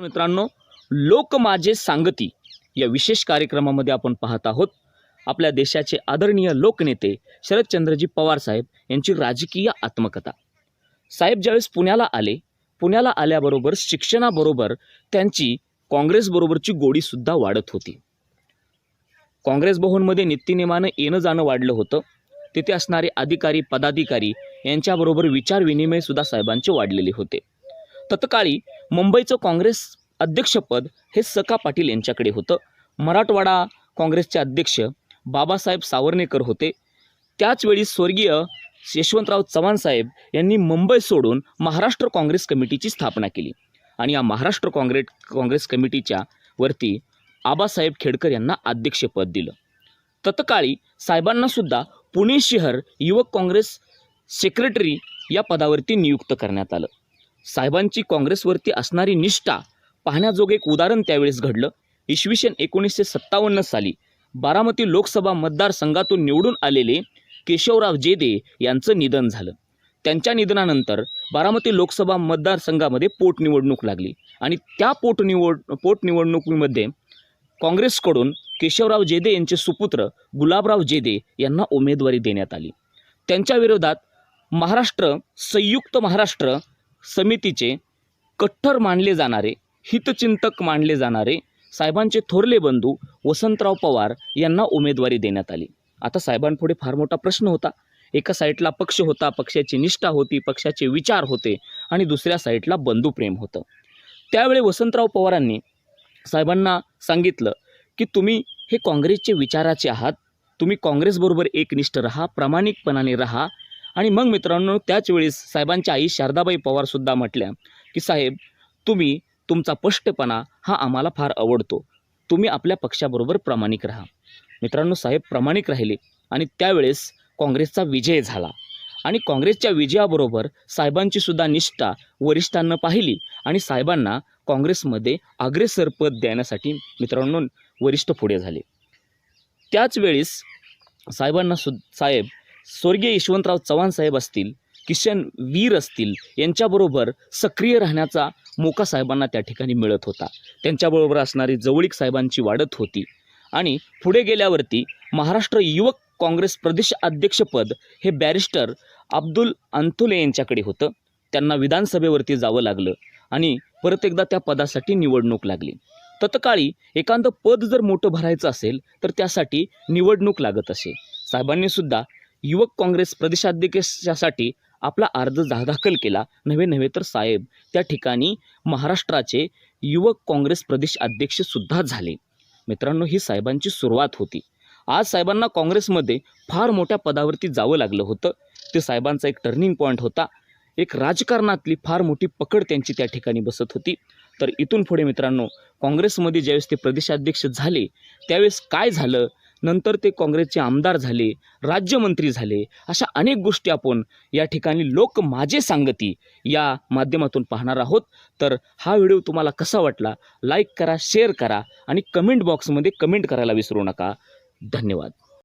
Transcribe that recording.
मित्रांनो लोक माझे सांगती या विशेष कार्यक्रमामध्ये आपण पाहत आहोत. आपल्या देशाचे आदरणीय लोकनेते शरदचंद्रजी पवार साहेब यांची राजकीय आत्मकथा. साहेब ज्यावेळेस पुण्याला आले पुण्याला आल्याबरोबर शिक्षणाबरोबर त्यांची काँग्रेसबरोबरची गोडीसुद्धा वाढत होती. काँग्रेस भवनमध्ये नित्यनेमानं येणं जाणं वाढलं होतं. तिथे असणारे अधिकारी पदाधिकारी यांच्याबरोबर विचारविनिमयसुद्धा साहेबांचे वाढलेले होते. तत्काळी मुंबईचं काँग्रेस अध्यक्षपद हे सका पाटील यांच्याकडे होतं. मराठवाडा काँग्रेसचे अध्यक्ष बाबासाहेब सावर्णेकर होते. त्याचवेळी स्वर्गीय यशवंतराव चव्हाणसाहेब यांनी मुंबई सोडून महाराष्ट्र काँग्रेस कमिटीची स्थापना केली आणि या महाराष्ट्र काँग्रेस काँग्रेस कमिटीच्या वरती आबासाहेब खेडकर यांना अध्यक्षपद दिलं. तत्काळी साहेबांनासुद्धा पुणे शहर युवक काँग्रेस सेक्रेटरी या पदावरती नियुक्त करण्यात आलं. साहेबांची काँग्रेसवरती असणारी निष्ठा पाहण्याजोगे एक उदाहरण त्यावेळेस घडलं. इसवी सन एकोणीसशे सत्तावन्न साली बारामती लोकसभा मतदारसंघातून निवडून आलेले केशवराव जेदे यांचं निधन झालं. त्यांच्या निधनानंतर बारामती लोकसभा मतदारसंघामध्ये पोटनिवडणूक लागली आणि त्या पोटनिवड पोटनिवडणुकीमध्ये काँग्रेसकडून केशवराव जेदे यांचे सुपुत्र गुलाबराव जेदे यांना उमेदवारी देण्यात आली. त्यांच्या विरोधात महाराष्ट्र संयुक्त महाराष्ट्र समितीचे कट्टर मानले जाणारे हितचिंतक मानले जाणारे साहेबांचे थोरले बंधू वसंतराव पवार यांना उमेदवारी देण्यात आली. आता साहेबांपुढे फार मोठा प्रश्न होता. एका साईडला पक्ष होता पक्षाची निष्ठा होती पक्षाचे विचार होते आणि दुसऱ्या साईडला बंधुप्रेम होतं. त्यावेळी वसंतराव पवारांनी साहेबांना सांगितलं की तुम्ही हे काँग्रेसचे विचाराचे आहात. तुम्ही काँग्रेसबरोबर एकनिष्ठ राहा प्रामाणिकपणाने राहा आणि मग मित्रांनो त्याच वेळेस साहेबांच्या आई शारदाबाई पवारसुद्धा म्हटल्या की साहेब तुम्ही तुमचा स्पष्टपणा हा आम्हाला फार आवडतो. तुम्ही आपल्या पक्षाबरोबर प्रामाणिक राहा. मित्रांनो साहेब प्रामाणिक राहिले आणि त्यावेळेस काँग्रेसचा विजय झाला. आणि काँग्रेसच्या विजयाबरोबर साहेबांची सुद्धा निष्ठा वरिष्ठांना पाहिली आणि साहेबांना काँग्रेसमध्ये अग्रेसर पद देण्यासाठी मित्रांनो वरिष्ठ पुढे झाले. त्याच वेळेस साहेबांना सु साहेब स्वर्गीय यशवंतराव चव्हाण साहेब असतील किशन वीर असतील यांच्याबरोबर सक्रिय राहण्याचा मोका साहेबांना त्या ठिकाणी मिळत होता. त्यांच्याबरोबर असणारी जवळीक साहेबांची वाढत होती. आणि पुढे गेल्यावरती महाराष्ट्र युवक काँग्रेस प्रदेश अध्यक्षपद हे बॅरिस्टर अब्दुल अंतुले यांच्याकडे होतं. त्यांना विधानसभेवरती जावं लागलं आणि परत एकदा त्या पदासाठी निवडणूक लागली. तत्काळी एखादं पद जर मोठं भरायचं असेल तर त्यासाठी निवडणूक लागत असे. साहेबांनीसुद्धा युवक काँग्रेस प्रदेशाध्यक्षासाठी आपला अर्ज दा दाखल केला. नव्हे नव्हे तर साहेब त्या ठिकाणी महाराष्ट्राचे युवक काँग्रेस प्रदेश अध्यक्षसुद्धा झाले. मित्रांनो ही साहेबांची सुरुवात होती. आज साहेबांना काँग्रेसमध्ये फार मोठ्या पदावरती जावं लागलं होतं. ते साहेबांचा एक टर्निंग पॉईंट होता. एक राजकारणातली फार मोठी पकड त्यांची त्या ठिकाणी बसत होती. तर इथून पुढे मित्रांनो काँग्रेसमध्ये ज्यावेळेस ते प्रदेशाध्यक्ष झाले त्यावेळेस काय झालं? नंतर ते काँग्रेसचे आमदार झाले राज्यमंत्री झाले अशा अनेक गोष्टी आपण या ठिकाणी लोक माझे सांगती या माध्यमातून पाहणार आहोत. तर हा व्हिडिओ तुम्हाला कसा वाटला? लाईक करा शेअर करा आणि कमेंट बॉक्समध्ये कमेंट करायला विसरू नका. धन्यवाद.